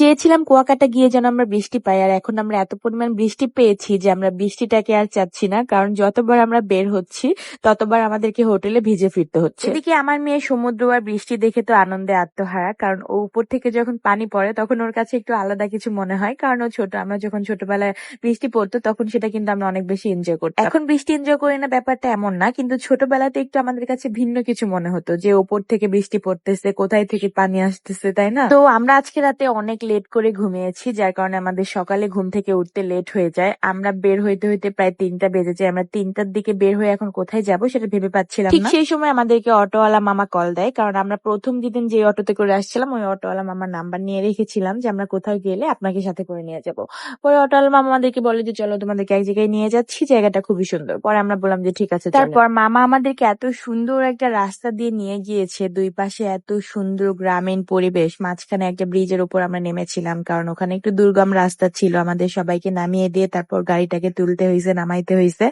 চেয়েছিলাম কুয়াকাটা গিয়ে যেন আমরা বৃষ্টি পাই আর এখন আমরা এত পরিমাণ বৃষ্টি পেয়েছি যে আমরা বৃষ্টিটাকে আর চাচ্ছি না কারণ যতবার আমরা বের হচ্ছি ততবার আমাদেরকে হোটেলে ভিজে ফিরতে হচ্ছে। এদিকে আমার মেয়ে সমুদ্র আর বৃষ্টি দেখে তো আনন্দে আত্মহারা কারণ ও উপর থেকে যখন পানি পড়ে তখন ওর কাছে একটু আলাদা কিছু মনে হয় কারণ ও ছোট আমরা যখন ছোটবেলায় বৃষ্টি পড়তো তখন সেটা কিন্তু আমরা অনেক বেশি এনজয় করতাম। এখন বৃষ্টি এনজয় করি না ব্যাপারটা এমন না কিন্তু ছোটবেলাতে একটু আমাদের কাছে ভিন্ন কিছু মনে হতো যে ওপর থেকে বৃষ্টি পড়তেছে কোথায় থেকে পানি আসতেছে তাই না? তো আমরা আজকে রাতে অনেক লেট করে ঘুমিয়েছি যার কারণে আমাদের সকালে ঘুম থেকে উঠতে লেট হয়ে যায়। আমরা বের হইতে হইতে প্রায় তিনটা বেজে যায়। আমরা তিনটার দিকে বের হয়ে এখন কোথায় যাব সেটা ভেবে পাচ্ছিলাম ঠিক। সেই সময় আমাদেরকে অটোওয়ালা মামা কল দেয় কারণ আমরা প্রথম যেদিন যে অটোতে করে আসছিলাম ওই অটোওয়ালা মামার নাম্বার নিয়ে রেখেছিলাম যে আমরা কোথাও গেলে আপনাকে সাথে করে নিয়ে যাব। পরে অটোওয়ালা মামা আমাদেরকে বলে যে চলো তোমাদেরকে এক জায়গায় নিয়ে যাচ্ছি জায়গাটা খুবই সুন্দর। পরে আমরা বললাম যে ঠিক আছে তারপর মামা আমাদেরকে এত সুন্দর একটা রাস্তা দিয়ে নিয়ে গিয়েছে। দুই পাশে এত সুন্দর গ্রামীণ পরিবেশ মাঝখানে একটা ব্রিজের উপর আমরা নেমেছিলাম কারণ ওখানে একটু দুর্গম রাস্তা ছিল। আমাদের সবাইকে নামিয়ে দিয়ে তারপর গাড়িটাকে তুলতে হয়েছে নামাইতে হয়েছে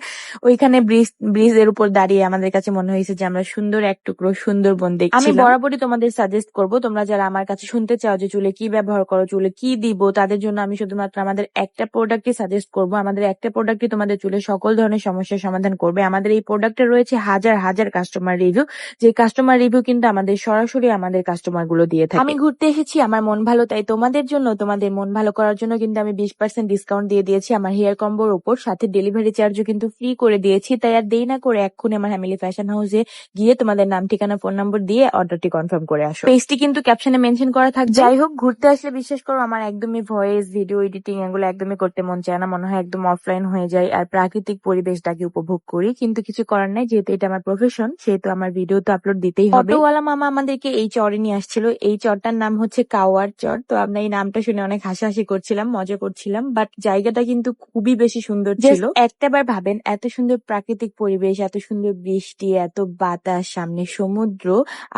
ওইখানে ব্রিজ ব্রিজের উপর দাঁড়িয়ে আমাদের কাছে মনে হয়েছে যে আমরা সুন্দর এক টুকরো সুন্দরবন আমি দেখছি বরাবরই বরাবরই তোমাদের সাজেস্ট করব তোমরা যারা আমার কাছে শুনতে চাও যে চুলে কি ব্যবহার করো চুলে কি দিব তাদের জন্য আমি শুধুমাত্র আমাদের একটা প্রোডাক্টই সাজেস্ট করব। আমাদের একটা প্রোডাক্টই তোমাদের চুলে সকল ধরনের সমস্যার সমাধান করবে। আমাদের এই প্রোডাক্টে রয়েছে হাজার হাজার কাস্টমার রিভিউ যে কাস্টমার রিভিউ কিন্তু আমাদের সরাসরি আমাদের কাস্টমারগুলো দিয়ে থাকে। আমি ঘুরতে এসেছি আমার মন ভালো তাই তোমাদের জন্য, তোমাদের মন ভালো করার জন্য কিন্তু আমি বিশ পার্সেন্ট ডিসকাউন্ট দিয়ে দিয়েছি। আমার হেয়ার কম্বোর উপর, সাথে ডেলিভারি চার্জও কিন্তু ফ্রি করে দিয়েছি। তাই আর দেরি না করে এক্ষুনি আমার ফ্যামিলি ফ্যাশন হাউসে গিয়ে তোমাদের নাম, ঠিকানা ফোন নম্বর দিয়ে অর্ডারটি কনফার্ম করে আসো। পেজটি কিন্তু ক্যাপশনে মেনশন করা থাকবে। যাই হোক, ঘুরতে আসলে বিশ্বাস করো, আমার একদমই ভয়েস ভিডিও এডিটিং এগুলো একদমই করতে মন চায় না। মনে হয় একদম অফলাইন হয়ে যায় আর প্রাকৃতিক পরিবেশটাকে উপভোগ করি। কিন্তু কিছু করার নাই, যেহেতু এটা আমার প্রফেশন সেহেতু আমার ভিডিও তো আপলোড দিতেই হবে। অটোওয়ালা মামা আমাদেরকে এই চরে নিয়ে আসছিল। এই চরটার নাম হচ্ছে কাওয়ার চর। তো এই নামটা শুনে অনেক হাসাহাসি করছিলাম মজা করছিলাম বাট জায়গাটা কিন্তু খুবই বেশি সুন্দর ছিল। একটাবার ভাবেন এত সুন্দর প্রাকৃতিক পরিবেশ এত সুন্দর বৃষ্টি এত বাতাস সামনে সমুদ্র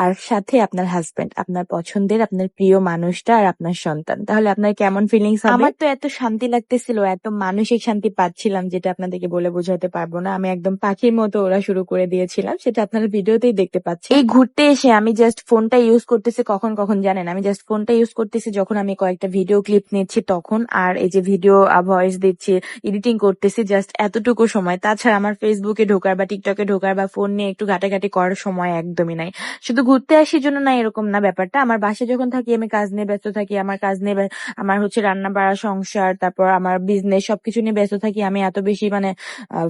আর সাথে আপনার হাজবেন্ড আপনার পছন্দের আপনার প্রিয় মানুষটা আর আপনার সন্তান। তাহলে আপনার কেমন ফিলিংস আমার তো এত শান্তি লাগতেছিল এত মানসিক শান্তি পাচ্ছিলাম যেটা আপনাদেরকে বলে বোঝাতে পারব না। আমি একদম পাখির মতো ওরা শুরু করে দিয়েছিলাম সেটা আপনারা ভিডিওতেই দেখতে পাচ্ছেন। এই ঘুরতে এসে আমি জাস্ট ফোনটা ইউজ করতেছি কখন কখন জানেন? আমি জাস্ট ফোনটা ইউজ করতেছি যখন আমি কয়েকটা ভিডিও ক্লিপ নিচ্ছি তখন, আর এই যে ভিডিও ভয়েস দিচ্ছি এডিটিং করতেছি জাস্ট এতটুকু সময়। তাছাড়া আমার ফেসবুকে ঢোকার বা টিকটকে ঢোকার বা ফোন নিয়ে একটু ঘাটাঘাটি করার সময় একদমই নাই। শুধু ঘুরতে আসি জন্য না, এরকম না ব্যাপারটা। আমার বাসায় যখন থাকি, আমি কাজ নিয়ে ব্যস্ত থাকি, আমার কাজ নিয়ে আমার হচ্ছে রান্না বাড়া সংসার, তারপর আমার বিজনেস সবকিছু নিয়ে ব্যস্ত থাকি, আমি এত বেশি মানে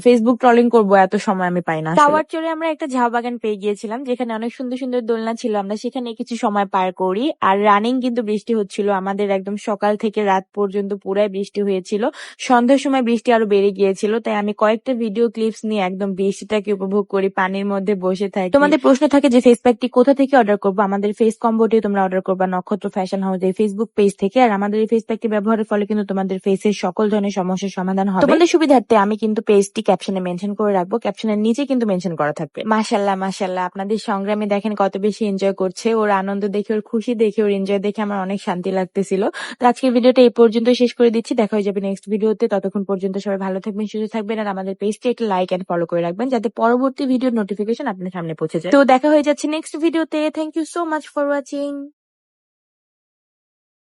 ফেসবুক ট্রলিং করব এত সময় আমি পাই না টাওয়ার চরে আমরা একটা ঝাউ বাগান পেয়ে গিয়েছিলাম, যেখানে অনেক সুন্দর সুন্দর দোলনা ছিল। আমরা সেখানে কিছু সময় পার করি, আর রানিং কিন্তু বৃষ্টি হচ্ছিল আমাদের একদম সকাল থেকে রাত পর্যন্ত পুরাই বৃষ্টি হয়েছিল। সন্ধ্যার সময় বৃষ্টি আরও বেড়ে গিয়েছিল, তাই আমি কয়েকটা ভিডিও ক্লিপস নিয়ে একদম বৃষ্টিটাকে উপভোগ করি, পানির মধ্যে বসে থাকি। তোমাদের প্রশ্ন থাকে যে ফেস প্যাকটি কোথা থেকে অর্ডার করব? আমাদের ফেস কম্বোটি তোমরা অর্ডার করবা, নক্ষত্র ফ্যাশন হাউস এই ফেসবুক পেজ থেকে। আর আমাদের এই ফেস প্যাকটি ব্যবহারের ফলে কিন্তু তোমাদের ফেসের সকল ধরনের সমস্যার সমাধান হবে। তোমাদের সুবিধার্থে আমি কিন্তু পেজটি ক্যাপশনে মেনশন করে রাখব। ক্যাপশনের নিচে কিন্তু মেনশন করা থাকবে। মাশাল্লাহ মাশাল্লাহ আপনাদের সংগ্রামে দেখেন কত বেশি এনজয় করছে। ওর আনন্দ দেখে, ওর খুশি দেখে, ওর এনজয় দেখে আমার অনেক শান্তি লাগতেছিল তো আজকের ভিডিওটা এই পর্যন্ত শেষ করে দিচ্ছি। দেখা হয়ে যাবে নেক্সট ভিডিওতে। ততক্ষণ পর্যন্ত সবাই ভালো থাকবেন, সুস্থ থাকবেন আর আমাদের পেজটি একটু লাইক এন্ড ফলো করে রাখবেন যাতে পরবর্তী ভিডিওর নোটিফিকেশন আপনার সামনে পৌঁছে যায়। তো দেখা হয়ে যাচ্ছে নেক্সট ভিডিওতে thank you so much for watching